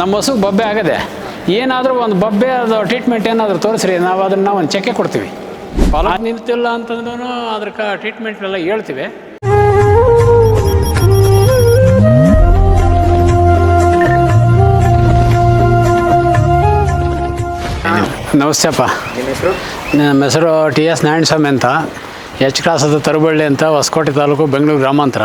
ನಮ್ಮ ಹಸು ಬಬ್ಬೆ ಆಗದೆ ಏನಾದರೂ ಒಂದು ಬಬ್ಬೆ ಅದು ಟ್ರೀಟ್ಮೆಂಟ್ ಏನಾದರೂ ತೋರಿಸ್ರಿ ನಾವು ಅದನ್ನು ನಾವು ಒಂದು ಚೆಕ್ಕೆ ಕೊಡ್ತೀವಿ. ಫಲ ನಿಂತಿಲ್ಲ ಅಂತಂದ್ರೂ ಅದ್ರ ಕ ಟ್ರೀಟ್ಮೆಂಟ್ ಎಲ್ಲ ಹೇಳ್ತೀವಿ ನಮಸ್ತೆಪ್ಪ ನಿಮ್ಮ ಹೆಸರು? ನಮ್ಮ ಹೆಸರು ಟಿ ಎಸ್ ನಾರಾಯಣ ಸ್ವಾಮಿ ಅಂತ. ಎಚ್ ಕ್ರಾಸದ ತರಬಳ್ಳಿ ಅಂತ ಹೊಸಕೋಟೆ ತಾಲೂಕು ಬೆಂಗಳೂರು ಗ್ರಾಮಾಂತರ.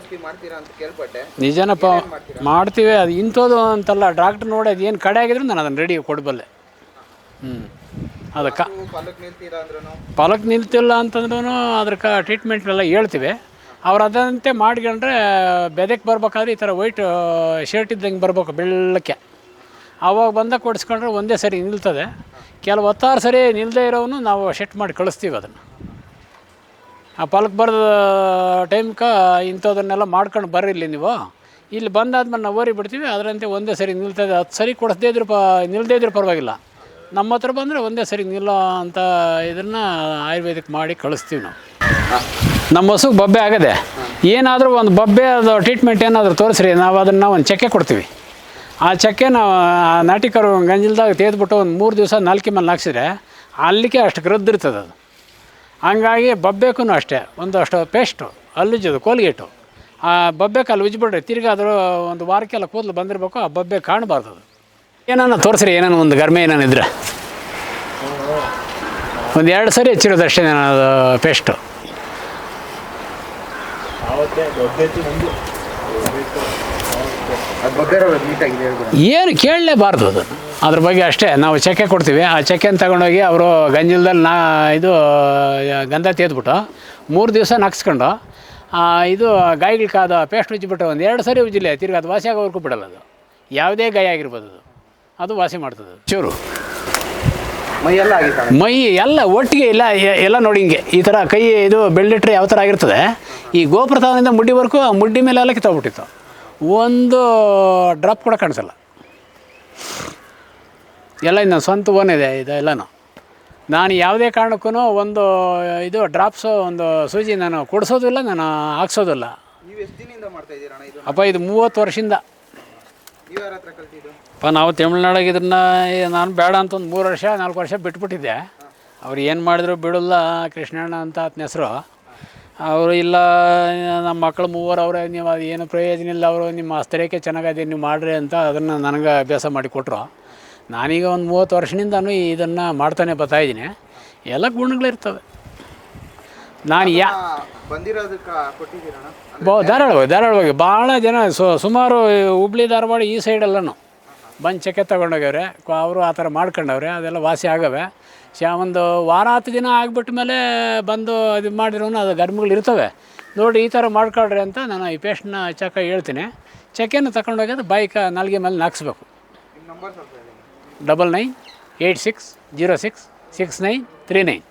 ಔಷಧಿ ಮಾಡ್ತೀರಾ ಅಂತ ಕೇಳ್ಪಟ್ಟೆ. ನಿಜನಪ್ಪ ಮಾಡ್ತೀವಿ ಅದು ಇಂಥದ್ದು ಅಂತಲ್ಲ ಡಾಕ್ಟ್ರ್ ನೋಡಿ ಅದು ಏನು ಕಡೆ ಆಗಿದ್ರು ನಾನು ಅದನ್ನು ರೆಡಿ ಕೊಡಬಲ್ಲೆ ಹ್ಞೂ ಅದಕ್ಕೆ ಪಾಲಕ್ ನಿಲ್ತೀರಾ ಅಂದ್ರೂ ಫಲಕ್ಕೆ ನಿಲ್ತಿಲ್ಲ ಅಂತಂದ್ರೂ ಅದಕ್ಕೆ ಟ್ರೀಟ್ಮೆಂಟ್ ಎಲ್ಲ ಹೇಳ್ತೀವಿ. ಅವ್ರು ಅದಂತೆ ಮಾಡ್ಕೊಂಡ್ರೆ ಬೆದಕ್ಕೆ ಬರ್ಬೇಕಾದ್ರೆ ಈ ಥರ ವೈಟ್ ಶರ್ಟ್ ಇದ್ದಂಗೆ ಬರ್ಬೇಕು ಬೆಳ್ಳಕ್ಕೆ. ಅವಾಗ ಬಂದಾಗ ಕೊಡಿಸ್ಕೊಂಡ್ರೆ ಒಂದೇ ಸರಿ ನಿಲ್ತದೆ. ಕೆಲವು ಹತ್ತಾರು ಸರಿ ನಿಲ್ಲದೆ ಇರೋನು ನಾವು ಶೆಟ್ ಮಾಡಿ ಕಳಿಸ್ತೀವಿ ಅದನ್ನು. ಆ ಪಲಕ್ ಬರೆದ ಟೈಮ್ಗೆ ಇಂಥದನ್ನೆಲ್ಲ ಮಾಡ್ಕೊಂಡು ಬರ್ರಿ ಇಲ್ಲಿ ನೀವು. ಇಲ್ಲಿ ಬಂದಾದ್ಮೇಲೆ ನಾವು ಓರಿ ಬಿಡ್ತೀವಿ, ಅದರಂತೆ ಒಂದೇ ಸರಿ ನಿಲ್ತದೆ. ಹತ್ತು ಸರಿ ಕೊಡಿಸ್ದೇ ಇದ್ರೂ ಪ ನಿಲ್ಲದೇ ಇದ್ರೂ ಪರವಾಗಿಲ್ಲ. ನಮ್ಮ ಹತ್ರ ಬಂದರೆ ಒಂದೇ ಸರಿ ನಿಲ್ಲೋ ಅಂತ ಇದನ್ನು ಆಯುರ್ವೇದಿಕ್ ಮಾಡಿ ಕಳಿಸ್ತೀವಿ ನಾವು. ನಮ್ಮ ಹಸುಗೆ ಬಬ್ಬೆ ಆಗದೆ, ಏನಾದರೂ ಒಂದು ಬಬ್ಬೆ ಅದು ಟ್ರೀಟ್ಮೆಂಟ್ ಏನಾದರೂ ತೋರಿಸ್ರಿ, ನಾವು ಅದನ್ನು ಒಂದು ಚಕ್ಕೆ ಕೊಡ್ತೀವಿ. ಆ ಚಕ್ಕೆ ನಾವು ನಾಟಿಕರು ಗಂಜಲ್ದಾಗ ತೆಗೆದ್ಬಿಟ್ಟು ಒಂದು ಮೂರು ದಿವಸ ನಾಲ್ಕಿ ಮೇಲೆ ಹಾಕ್ಸಿದ್ರೆ ಅಲ್ಲಿಗೆ ಅಷ್ಟು ಗ್ರದ್ದಿರ್ತದೆ ಅದು. ಹಂಗಾಗಿ ಬಬ್ಬೇಕೂ ಅಷ್ಟೇ ಒಂದಷ್ಟು ಪೇಸ್ಟು ಅಲ್ಲುಜ್ಜೋದು ಕೋಲ್ಗೇಟು. ಆ ಬಬ್ಬೇಕು ಅಲ್ಲಿ ಉಜ್ಬಿಡ್ರಿ ತಿರ್ಗಿ ಅದರ ಒಂದು ವಾರಕ್ಕೆಲ್ಲ ಕೂದಲು ಬಂದಿರಬೇಕು ಆ ಬಬ್ಬೆ ಕಾಣಬಾರ್ದು ಅದು. ಏನಾನ ತೋರಿಸ್ರಿ ಏನಾನ ಒಂದು ಗರ್ಮೆ ಏನಾನ ಇದ್ರೆ. ಒಂದು ಎರಡು ಸರಿ ಹೆಚ್ಚಿರೋದಷ್ಟೇ ಅಷ್ಟೇ ಅದು ಪೇಸ್ಟು. ಏನು ಕೇಳಲೇಬಾರ್ದು ಅದು. ಅದ್ರ ಬಗ್ಗೆ ಅಷ್ಟೇ ನಾವು ಚೆಕ್ಕೆ ಕೊಡ್ತೀವಿ. ಆ ಚೆಕ್ಕೆನ ತಗೊಂಡೋಗಿ ಅವರು ಗಂಜಿಲ್ದಲ್ಲಿ ನಾ ಇದು ಗಂಧ ತೆಗೆದ್ಬಿಟ್ಟು ಮೂರು ದಿವಸ ನಗ್ಸ್ಕೊಂಡು ಇದು ಕಾದ ಪೇಸ್ಟ್ ಉಜ್ಜಿಬಿಟ್ಟು ಒಂದು ಎರಡು ಸರಿ ಉಜ್ಜಿಲ್ಲ ತಿರ್ಗಿ ಅದು ವಾಸಿ ಆಗೋವರೆಗೂ ಬಿಡಲ್ಲ ಅದು. ಯಾವುದೇ ಗಾಯ ಆಗಿರ್ಬೋದು ಅದು. ಅದು ವಾಸಿ ಮಾಡ್ತದೆ ಚೂರು. ಮೈ ಎಲ್ಲ ಮೈ ಎಲ್ಲ ಒಟ್ಟಿಗೆ ಇಲ್ಲ ಎಲ್ಲ ನೋಡಿ ಹಿಂಗೆ. ಈ ಥರ ಕೈ ಇದು ಬೆಳ್ಳಿಟ್ರೆ ಯಾವ ಥರ ಆಗಿರ್ತದೆ? ಈ ಗೋಪ್ರತಾವದಿಂದ ಮುಡ್ಡಿವರೆಗೂ ಆ ಮುಡ್ಡಿ ಮೇಲೆ ಎಲ್ಲ ಕಿತ್ತೋಗ್ಬಿಟ್ಟಿತ್ತು. ಒಂದು ಡ್ರಾಪ್ ಕೂಡ ಕಾಣಿಸಲ್ಲ. ಎಲ್ಲ ಇದು ನನ್ನ ಸ್ವಂತ ಓನ್ ಇದೆ ಎಲ್ಲನೂ. ನಾನು ಯಾವುದೇ ಕಾರಣಕ್ಕೂ ಒಂದು ಇದು ಡ್ರಾಪ್ಸು ಒಂದು ಸೂಜಿ ನಾನು ಕೊಡಿಸೋದಿಲ್ಲ ನಾನು ಹಾಕ್ಸೋದಿಲ್ಲ. ಅಪ್ಪ ಇದು ಮೂವತ್ತು ವರ್ಷದಿಂದ. ಅಪ್ಪ ನಾವು ತಮಿಳ್ನಾಡಾಗ ಇದನ್ನ ನಾನು ಬೇಡ ಅಂತ ಒಂದು ಮೂರು ವರ್ಷ ನಾಲ್ಕು ವರ್ಷ ಬಿಟ್ಬಿಟ್ಟಿದ್ದೆ. ಅವ್ರು ಏನು ಮಾಡಿದ್ರು ಬಿಡಲ್ಲ ಕೃಷ್ಣಣ್ಣ ಅಂತ ಆತನ ಹೆಸರು. ಅವರು ಇಲ್ಲ ನಮ್ಮ ಮಕ್ಕಳು ಮೂವರು ಅವರೇ ನೀವು ಅದು ಏನು ಪ್ರಯೋಜನ ಇಲ್ಲ ಅವರು ನಿಮ್ಮ ಅಸ್ತರೇಕೆ ಚೆನ್ನಾಗಿದೆ ನೀವು ಮಾಡ್ರಿ ಅಂತ ಅದನ್ನು ನನಗೆ ಅಭ್ಯಾಸ ಮಾಡಿ ಕೊಟ್ಟರು ನಾನೀಗ ಒಂದು ಮೂವತ್ತು ವರ್ಷದಿಂದನೂ ಇದನ್ನು ಮಾಡ್ತಾನೆ ಬರ್ತಾಯಿದ್ದೀನಿ ಎಲ್ಲ ಗುಣಗಳಿರ್ತವೆ ನಾನು ಯಾ ಬಂದಿರೋದಕ್ಕೆ ಬೋ ಧಾರಾಳವಾಗಿ ಧಾರಾಳವಾಗಿ ಭಾಳ ಜನ ಸು ಸುಮಾರು ಹುಬ್ಳಿ ಧಾರವಾಡ ಈ ಸೈಡೆಲ್ಲನೂ ಬಂದು ಚಕೆ ತೊಗೊಂಡೋಗ್ಯವ್ರೆ. ಅವರು ಆ ಥರ ಮಾಡ್ಕೊಂಡವ್ರೆ. ಅದೆಲ್ಲ ವಾಸಿ ಆಗವೆ. ಶಾ ಒಂದು ವಾರ ಹತ್ತು ದಿನ ಆಗ್ಬಿಟ್ಟ ಮೇಲೆ ಬಂದು ಇದು ಮಾಡಿರೋನು ಅದು ಗರ್ಮಗಳು ಇರ್ತವೆ. ನೋಡಿ ಈ ಥರ ಮಾಡ್ಕೊಳ್ರಿ ಅಂತ ನಾನು ಈ ಪೇಸ್ಟ್ನ ಚಕ್ಕ ಹೇಳ್ತೀನಿ. ಚಕೆನ ತಗೊಂಡೋಗಿ ಅದು ಬೈಕ್ ನಾಲ್ಗೆ ಮೇಲೆ ನಾಕ್ಸ್ಬೇಕು. double nine eight six zero six six nine three nine